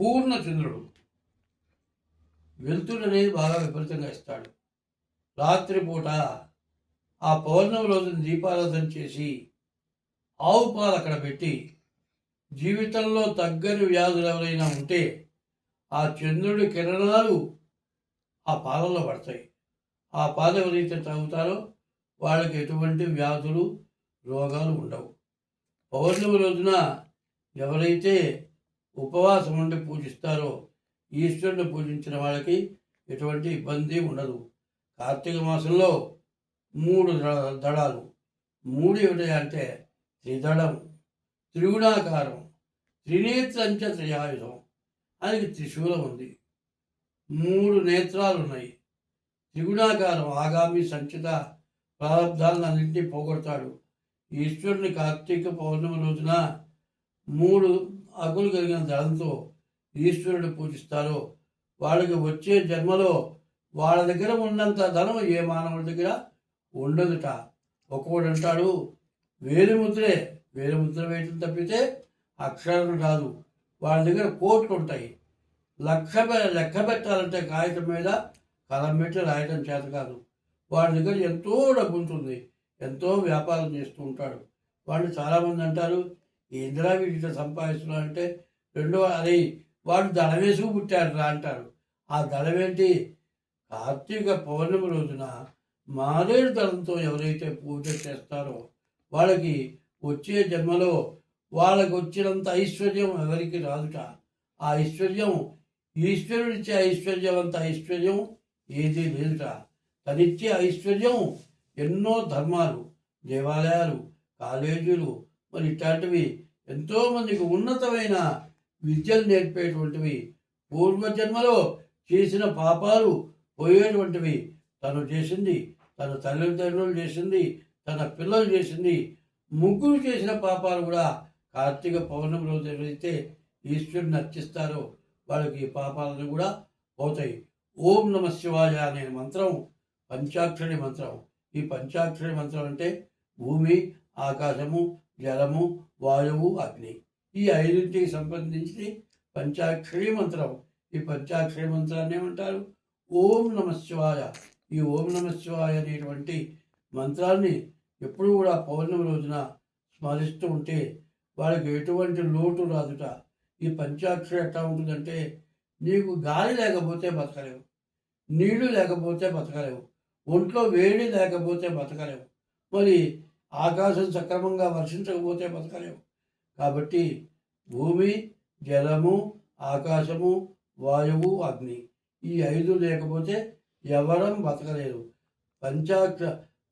పూర్ణ చంద్రుడు. వెలుతురు అనేది బాగా విపరీతంగా ఇస్తాడు. రాత్రిపూట ఆ పౌర్ణమి రోజున దీపారాధన చేసి ఆవు పాలు అక్కడ పెట్టి జీవితంలో తగ్గని వ్యాధులు ఎవరైనా ఉంటే ఆ చంద్రుడి కిరణాలు ఆ పాలలో పడతాయి. ఆ పాలు ఎవరైతే తాగుతారో వాళ్ళకి ఎటువంటి వ్యాధులు రోగాలు ఉండవు. పౌర్ణమి రోజున ఎవరైతే ఉపవాసం ఉండి పూజిస్తారో ఈశ్వరుని పూజించిన వాళ్ళకి ఎటువంటి ఇబ్బంది ఉండదు. కార్తీక మాసంలో మూడు దళాలు. మూడు ఏమిటంటే అంటే త్రిదళం త్రిగుణాకారం త్రినేత్రంచ త్రియాయుధం అది త్రిశూలం ఉంది. మూడు నేత్రాలు ఉన్నాయి త్రిగుణాకారం ఆగామి సంచిత ప్రారంధాలను అన్నింటినీ పోగొడతాడు. ఈశ్వరుని కార్తీక పౌర్ణమి రోజున మూడు అగులు కలిగిన దళంతో ఈశ్వరుడు పూజిస్తారో వాళ్ళకి వచ్చే జన్మలో వాళ్ళ దగ్గర ఉన్నంత ధనం ఏ మానవుడి దగ్గర ఉండదుట. ఒక్కోడు అంటాడు వేలిముద్రే వేలిముద్ర వేయటం తప్పితే అక్షరం రాదు. వాళ్ళ దగ్గర కోట్లు ఉంటాయి. లక్ష లెక్క పెట్టాలంటే కాగితం మీద కలం పెట్టి రాయటం చేత కాదు. వాడి దగ్గర ఎంతో డబ్బు ఉంటుంది ఎంతో వ్యాపారం చేస్తూ ఉంటాడు. వాళ్ళు చాలామంది అంటారు ఇందిరా వీటితో సంపాదిస్తున్నా అంటే రెండో అరే వాడు దళవేసుకు పుట్టాడు రా అంటారు. ఆ దళమేంటి? కార్తీక పౌర్ణమి రోజున మారేడు దళంతో ఎవరైతే పూజ చేస్తారో వాళ్ళకి వచ్చే జన్మలో వాళ్ళకి వచ్చినంత ఐశ్వర్యం ఎవరికి రాదుట. ఆ ఐశ్వర్యం ఈశ్వరుడిచ్చే ఐశ్వర్యం అంత ఐశ్వర్యం ఏదీ లేదుట. తనిచ్చే ఐశ్వర్యం ఎన్నో ధర్మాలు దేవాలయాలు కాలేజీలు మరి ఇట్లాంటివి ఎంతోమందికి ఉన్నతమైన విద్యలు నేర్పేటువంటివి. పూర్వజన్మలో చేసిన పాపాలు పోయేటువంటివి. తను చేసింది తన తల్లిదండ్రులు చేసింది తన పిల్లలు చేసింది. ముగ్గురు చేసిన పాపాలు కూడా కార్తీక పౌర్ణమి రోజు ఎవరైతే ఈశ్వరుని అర్చిస్తారో వాళ్ళకి ఈ పాపాలను కూడా పోతాయి. ఓం నమ శివాయ అనే మంత్రం పంచాక్షరి మంత్రం. ఈ పంచాక్షరి మంత్రం అంటే భూమి ఆకాశము జలము వాయువు అగ్ని. ఈ ఐదింటికి సంబంధించి పంచాక్షరి మంత్రం. ఈ పంచాక్షరి మంత్రాన్ని ఏమంటారు? ఓం నమ శివాయ. ఈ ఓం నమ శివాయ అనేటువంటి మంత్రాన్ని ఎప్పుడు కూడా పౌర్ణమి రోజున స్మరిస్తూ ఉంటే వాళ్ళకి ఎటువంటి లోటు రాదుట. ఈ పంచాక్షరి ఎట్లా ఉంటుందంటే నీకు గాలి లేకపోతే బతకలేవు. నీళ్ళు లేకపోతే బతకలేవు. ఒంట్లో వేడి లేకపోతే బతకలేవు. మరి ఆకాశం సక్రమంగా వర్షించకపోతే బతకలేవు కాబట్టి భూమి జలము ఆకాశము వాయువు అగ్ని ఈ ఐదు లేకపోతే ఎవరం బతకలేరు. పంచాక్ష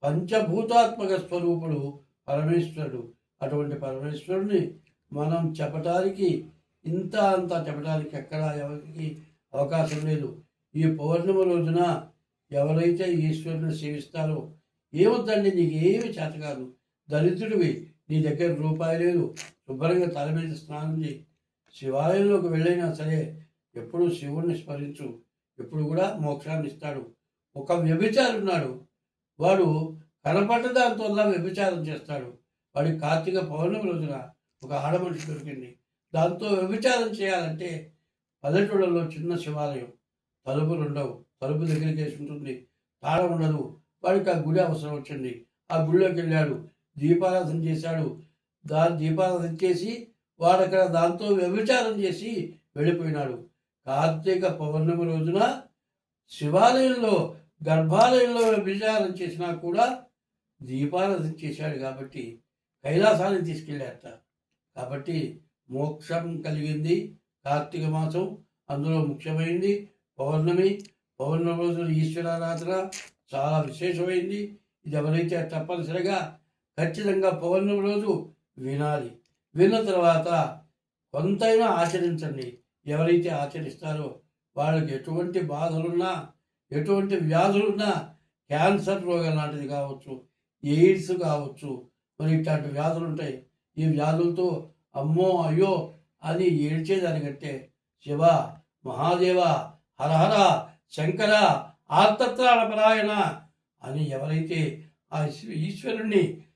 పంచభూతాత్మక స్వరూపుడు పరమేశ్వరుడు. అటువంటి పరమేశ్వరుడిని మనం చెప్పటానికి ఇంత అంత చెప్పడానికి ఎక్కడ ఎవరికి అవకాశం లేదు. ఈ పౌర్ణమి రోజున ఎవరైతే ఈశ్వరుని సేవిస్తారో ఏమొద్దండి? నీకు ఏమి చేత కాదు. దరిద్రుడివి నీ దగ్గర రూపాయి లేదు. శుభ్రంగా తల మీద స్నానం చేయి. శివాలయంలోకి వెళ్ళైనా సరే ఎప్పుడూ శివుణ్ణి స్మరించు. ఎప్పుడు కూడా మోక్షాన్ని ఇస్తాడు. ఒక వ్యభిచారి ఉన్నాడు వాడు కనపడ్డ దాంతోలా వ్యభిచారం చేస్తాడు. వాడి కార్తీక పౌర్ణమి రోజున ఒక ఆడమనిషి దొరికింది. దాంతో వ్యభిచారం చేయాలంటే పల్లెటూళ్ళలో చిన్న శివాలయం. తలుపులు ఉండవు తలుపు దగ్గరికి వేసి ఉంటుంది. తాళం ఉండదు. వాడికి ఆ గుడి అవసరం వచ్చింది. ఆ గుడిలోకి వెళ్ళాడు. దీపారాధన చేశాడు. దా దీపారాధన చేసి వాడు అక్కడ దాంతో వ్యభిచారం చేసి వెళ్ళిపోయినాడు. కార్తీక పౌర్ణమి రోజున శివాలయంలో గర్భాలయంలో వ్యభిచారం చేసినా కూడా దీపారాధన చేశాడు కాబట్టి కైలాసాన్ని తీసుకెళ్ళారట కాబట్టి మోక్షం కలిగింది కార్తీక మాసం. అందులో ముఖ్యమైనది పౌర్ణమి. పౌర్ణమి రోజున ఈశ్వరారాధన చాలా విశేషమైంది. ఇది ఎవరైతే తప్పనిసరిగా ఖచ్చితంగా పౌర్ణమి రోజు వినాలి. విన్న తర్వాత కొంతైనా ఆచరించండి. ఎవరైతే ఆచరిస్తారో వాళ్ళకి ఎటువంటి బాధలున్నా ఎటువంటి వ్యాధులున్నా క్యాన్సర్ రోగం లాంటిది కావచ్చు ఎయిడ్స్ కావచ్చు మరి ఇట్లాంటి వ్యాధులు ఉంటాయి ఈ వ్యాధులతో అమ్మో అయ్యో అని ఏడ్చేదానికంటే శివ మహాదేవ హరహర శంకర ఆర్తత్రాణపరాయణ అని ఎవరైతే ఆ ఈశ్వరుణ్ణి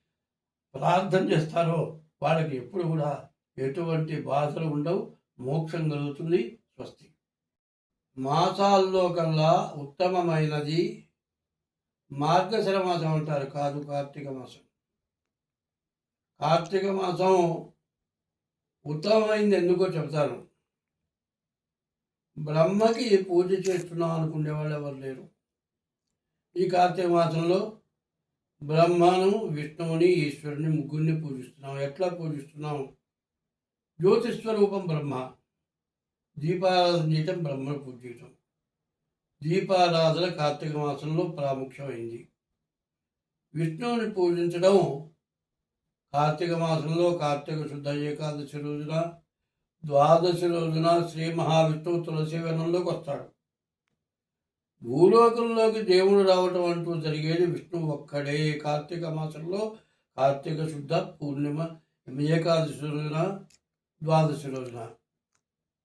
ప్రార్థన చేస్తారో వాళ్ళకి ఎప్పుడు కూడా ఎటువంటి బాధలు ఉండవు మోక్షం కలుగుతుంది స్వస్తి. మాసాల్లో కల్లా ఉత్తమమైనది మార్గశిర మాసం అంటారు కాదు కార్తీక మాసం. కార్తీక మాసం ఉత్తమమైంది ఎందుకో చెప్తాను. బ్రహ్మకి పూజ చేస్తున్నాం అనుకునే వాళ్ళు ఎవరు లేరు. ఈ కార్తీక మాసంలో బ్రహ్మను విష్ణువుని ఈశ్వరుని ముగ్గురిని పూజిస్తున్నాం. ఎట్లా పూజిస్తున్నాం? జ్యోతిస్వరూపం బ్రహ్మ దీపారాధన చేయటం బ్రహ్మను పూజించడం దీపారాధన కార్తీక మాసంలో ప్రాముఖ్యమైంది. విష్ణువుని పూజించడం కార్తీక మాసంలో కార్తీక శుద్ధ ఏకాదశి రోజున ద్వాదశి రోజున శ్రీ మహావిష్ణువు తులసి వనంలోకి వస్తాడు. భూలోకంలోకి దేవుడు రావటం అంటూ జరిగేది విష్ణువు ఒక్కడే. కార్తీక మాసంలో కార్తీక శుద్ధ పూర్ణిమ ఏకాదశి రోజున ద్వాదశి రోజున.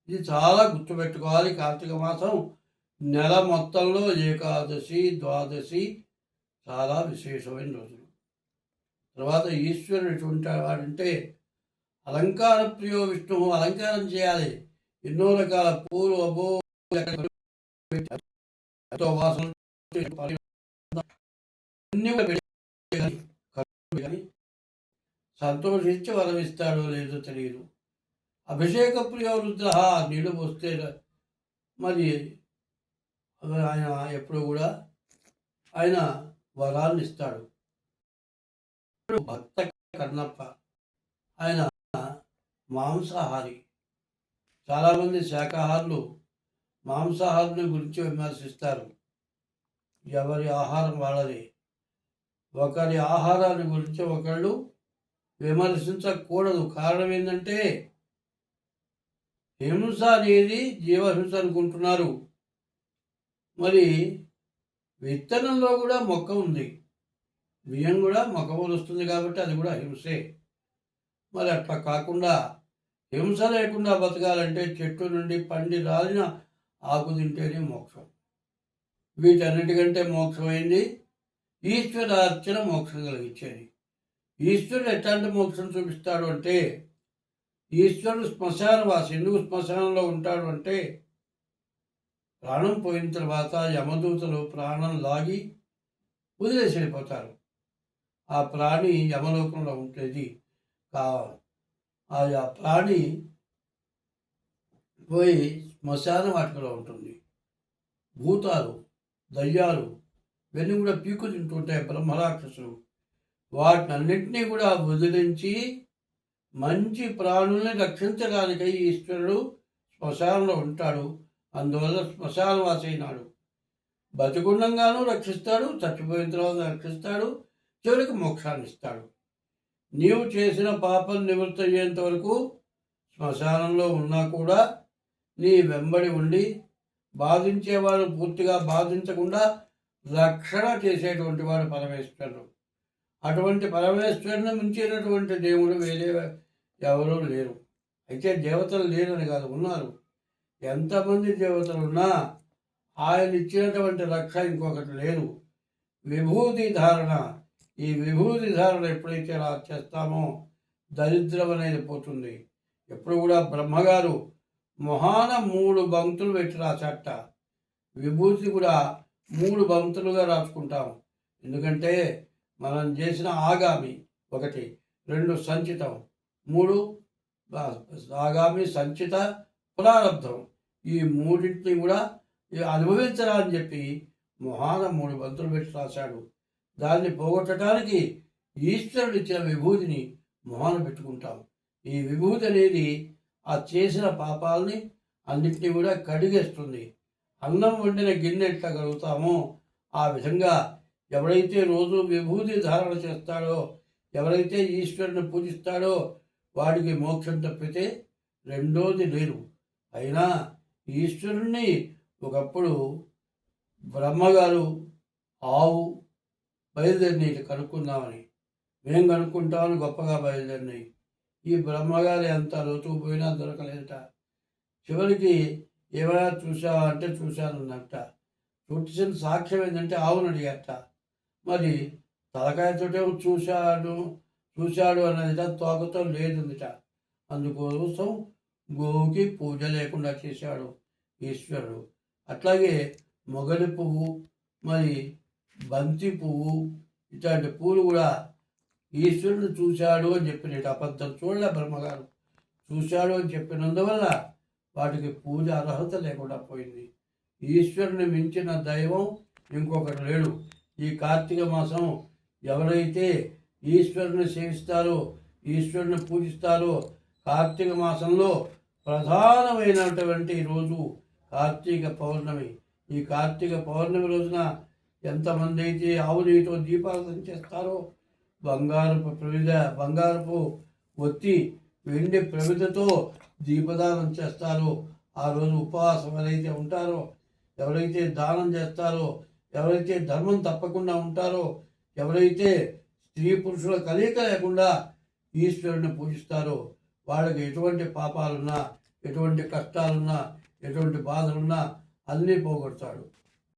ఇది చాలా గుర్తుపెట్టుకోవాలి. కార్తీక మాసం నెల మొత్తంలో ఏకాదశి ద్వాదశి చాలా విశేషమైన రోజులు. తర్వాత ఈశ్వరుడు ఎటువంటి వాడంటే అలంకార ప్రియో విష్ణువు అలంకారం చేయాలి. ఎన్నో రకాల పూలు అబో వాసన అన్ని సంతోషించి లేదో తెలియదు. అభిషేక ప్రియ రుద్ర నీళ్ళు పోస్తే మరి ఆయన ఎప్పుడు కూడా ఆయన వరాలను ఇస్తాడు. భక్త కన్నప్ప ఆయన మాంసాహారి. చాలామంది శాకాహారులు మాంసాహారుని గురించి విమర్శిస్తారు. ఎవరి ఆహారం వాళ్ళది ఒకరి ఆహారాన్ని గురించి ఒకళ్ళు విమర్శించకూడదు. కారణం ఏంటంటే హింస అనేది జీవహింస అనుకుంటున్నారు. మరి విత్తనంలో కూడా మొక్క ఉంది. బియ్యం కూడా మొక్క వస్తుంది కాబట్టి అది కూడా హింసే. మరి అట్లా కాకుండా హింస లేకుండా బతకాలంటే చెట్టు నుండి పండి రాలిన ఆకు తింటేనే మోక్షం. వీటన్నిటికంటే మోక్షమైంది ఈశ్వర అర్చన మోక్షం కలిగించేది. ఈశ్వరుడు ఎట్లాంటి మోక్షం చూపిస్తాడు అంటే ఈశ్వరుడు శ్మశానవాసి ఎందుకు శ్మశానంలో ఉంటాడు అంటే ప్రాణం పోయిన తర్వాత యమదూతలు ప్రాణం లాగి వదిలేసి వెళ్ళిపోతారు. ఆ ప్రాణి యమలోకంలో ఉంటుంది ఆ ప్రాణి పోయి శ్మశాన వాటికలో ఉంటుంది. భూతాలు దయ్యాలు ఇవన్నీ కూడా పీకు తింటుంటాయి బ్రహ్మరాక్షసులు. వాటిని అన్నింటినీ కూడా వదిలించి మంచి ప్రాణుల్ని రక్షించడానికై ఈశ్వరుడు శ్మశానంలో ఉంటాడు. అందువల్ల శ్మశానవాసైనాడు బతికుండంగానూ రక్షిస్తాడు చచ్చిపోయిన తర్వాత రక్షిస్తాడు చివరికి మోక్షాన్ని ఇస్తాడు నీవు చేసిన పాపం నివృత్తి అయ్యేంత వరకు శ్మశానంలో ఉన్నా కూడా నీ వెంబడి ఉండి బాధించేవాడు పూర్తిగా బాధించకుండా రక్షణ చేసేటువంటి వాడు పరమేశ్వరుడు. అటువంటి పరమేశ్వరుని మించినటువంటి దేవుడు వేరే ఎవరూ లేరు. అయితే దేవతలు లేరని కాదు ఉన్నారు. ఎంతమంది దేవతలు ఉన్నా ఆయన ఇచ్చినటువంటి రక్ష ఇంకొకటి లేదు. విభూతి ధారణ ఈ విభూతి ధారణ ఎప్పుడైతే అలా చేస్తామో దరిద్రం అనేది పోతుంది. ఎప్పుడు కూడా బ్రహ్మగారు మొహాన మూడు బంతులు పెట్టి రాసట విభూతి కూడా మూడు బంతులుగా రాసుకుంటాం. ఎందుకంటే మనం చేసిన ఆగామి ఒకటి రెండు సంచితం మూడు ఆగామి సంచిత పురారబ్ధం ఈ మూడింటిని కూడా అనుభవించరా అని చెప్పి మొహాన మూడు బంతులు పెట్టి రాశాడు. దాన్ని పోగొట్టడానికి ఈశ్వరుడు ఇచ్చిన విభూతిని మొహాన పెట్టుకుంటాం ఈ విభూతి అనేది ఆ చేసిన పాపాలని అన్నింటినీ కూడా కడిగేస్తుంది. అన్నం వండిన గిన్నె ఎట్లా కలుగుతామో ఆ విధంగా ఎవడైతే రోజు విభూతి ధారణ చేస్తాడో ఎవరైతే ఈశ్వరుని పూజిస్తాడో వాడికి మోక్షం తప్పితే రెండోది లేరు అయినా ఈశ్వరుణ్ణి ఒకప్పుడు బ్రహ్మగారు ఆవు బయలుదేరినాయి కనుక్కుందామని. మేము కనుక్కుంటామని గొప్పగా బయలుదేరినాయి. ఈ బ్రహ్మగారి అంత లోతుకు పోయినా దొరకలేదట. చివరికి ఏమైనా చూసావా అంటే చూశానన్నట్ట. చూసిన సాక్ష్యం ఏంటంటే ఆవును అడిగట మరి తలకాయతోటే చూశాడు చూశాడు అన్నదిట తోకతో లేదుందిట. అందుకోసం గోవుకి పూజ లేకుండా చేశాడు ఈశ్వరుడు. అట్లాగే మొగలి పువ్వు మరి బంతి పువ్వు ఇట్లాంటి పూలు కూడా ఈశ్వరుడు చూశాడు అని చెప్పినట్టు అబద్ధం చూడలే బ్రహ్మగారు. చూశాడు అని చెప్పినందువల్ల వాటికి పూజ అర్హత లేకుండా పోయింది. ఈశ్వరుని మించిన దైవం ఇంకొకటి లేడు. ఈ కార్తీక మాసం ఎవరైతే ఈశ్వరుని సేవిస్తారో ఈశ్వరుని పూజిస్తారో కార్తీక మాసంలో ప్రధానమైనటువంటి రోజు కార్తీక పౌర్ణమి. ఈ కార్తీక పౌర్ణమి రోజున ఎంతమంది అయితే ఆవు నెయ్యితో దీపారాధన చేస్తారో బంగారపు ప్రవిధ బంగారపు ఒత్తి వెండి ప్రమిదతో దీపదానం చేస్తారో ఆ రోజు ఉపవాసం ఎవరైతే ఉంటారో ఎవరైతే దానం చేస్తారో ఎవరైతే ధర్మం తప్పకుండా ఉంటారో ఎవరైతే స్త్రీ పురుషుల కలయిక లేకుండా ఈశ్వరుని పూజిస్తారో వాళ్ళకి ఎటువంటి పాపాలున్నా ఎటువంటి కష్టాలున్నా ఎటువంటి బాధలున్నా అన్నీ పోగొడతాడు.